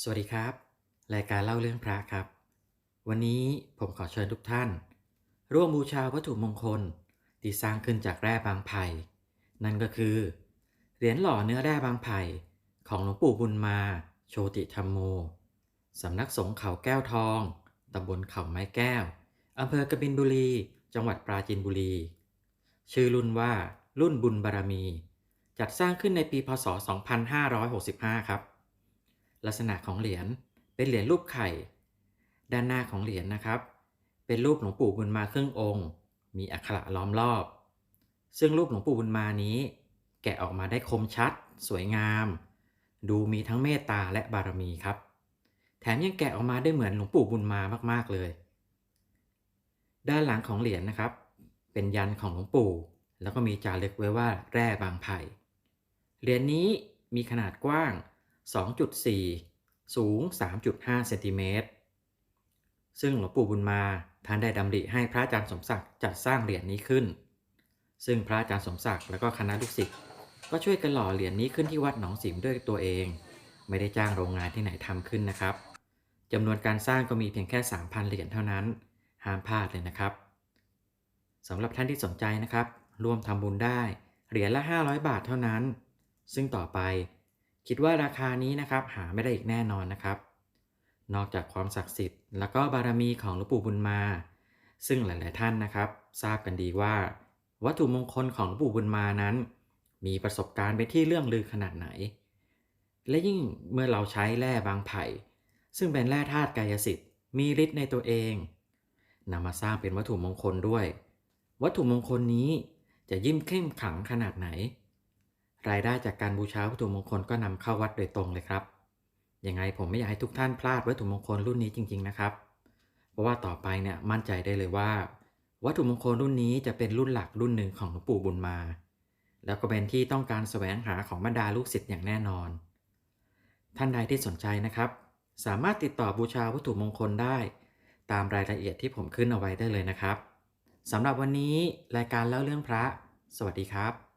สวัสดีครับ รายการเล่าเรื่องพระครับ วันนี้ผมขอเชิญทุกท่าน ร่วมบูชาวัตถุมงคลที่สร้างขึ้นจากแร่บางไผ่นั่นก็คือ เหรียญหล่อเนื้อแร่บางไผ่ของหลวงปู่บุญมา โชติธรรมโมสำนักสงฆ์เขาแก้วทองตำบลเขาไม้แก้วอำเภอกบินบุรี จังหวัดปราจีนบุรี ชื่อรุ่นว่ารุ่นบุญบารมี จัดสร้างขึ้นในปีพศ 2565 ครับ ลักษณะของเหรียญเป็นเหรียญรูปไข่ ด้านหน้าของเหรียญนะครับ เป็นรูปหลวงปู่บุญมาครึ่งองค์ มีอักขระล้อมรอบ ซึ่งรูปหลวงปู่บุญมานี้ แกะออกมาได้คมชัด สวยงาม ดูมีทั้งเมตตาและบารมีครับ แถมยังแกะออกมาได้เหมือนหลวงปู่บุญมามากๆเลย ด้านหลังของเหรียญนะครับ เป็นยันของหลวงปู่ แล้วก็มีจารึกไว้ว่าแร่บางไผ่เหรียญนี้มีขนาดกว้าง 2.4 สูง 3.5 เซนติเมตร ซึ่งหลวงปู่บุญมาท่านได้ดำริให้พระอาจารย์สมศักดิ์จัดสร้างเหรียญนี้ขึ้น ซึ่งพระอาจารย์สมศักดิ์และก็คณะลูกศิษย์ก็ช่วยกันหล่อเหรียญนี้ขึ้นที่วัดหนองสิมด้วยตัวเอง ไม่ได้จ้างโรงงานที่ไหนทำขึ้นนะครับจำนวนการสร้างก็มีเพียงแค่ 3,000 เหรียญเท่านั้น ห้ามพลาดเลยนะครับสำหรับท่านที่สนใจนะครับ ร่วมทำบุญได้ เหรียญละ 500 บาทเท่านั้น ซึ่งต่อไป คิดว่าราคานี้นะครับหาไม่ได้อีกแน่นอนนะครับ นอกจากความศักดิ์สิทธิ์ แล้วก็บารมีของหลวงปู่บุญมา ซึ่งหลาย ๆ ท่านนะครับ ทราบกันดีว่า วัตถุมงคลของหลวงปู่บุญมานั้น มีประสบการณ์เป็นที่เรื่องลือขนาดไหน และยิ่งเมื่อเราใช้แร่บางไผ่ ซึ่งเป็นแร่ธาตุกายสิทธิ์มีฤทธิ์ในตัวเองนำมาสร้างเป็นวัตถุมงคลด้วย วัตถุมงคลนี้จะยิ่งเข้มขลังขนาดไหน รายได้จากการบูชาวัตถุมงคลก็นำเข้าวัดโดยตรงเลยครับยังไงผมไม่อยากให้ทุกท่านพลาดวัตถุมงคลรุ่นนี้จริง ๆนะครับ เพราะว่าต่อไปเนี่ยมั่นใจได้เลยว่า วัตถุมงคลรุ่นนี้จะเป็นรุ่นหลักรุ่นหนึ่งของหลวงปู่บุญมา แล้วก็เป็นที่ต้องการแสวงหาของบรรดาลูกศิษย์อย่างแน่นอน ท่านใดที่สนใจนะครับ สามารถติดต่อบูชาวัตถุมงคลได้ ตามรายละเอียดที่ผมขึ้นเอาไว้ได้เลยนะครับสำหรับวันนี้รายการเล่าเรื่องพระ สวัสดีครับ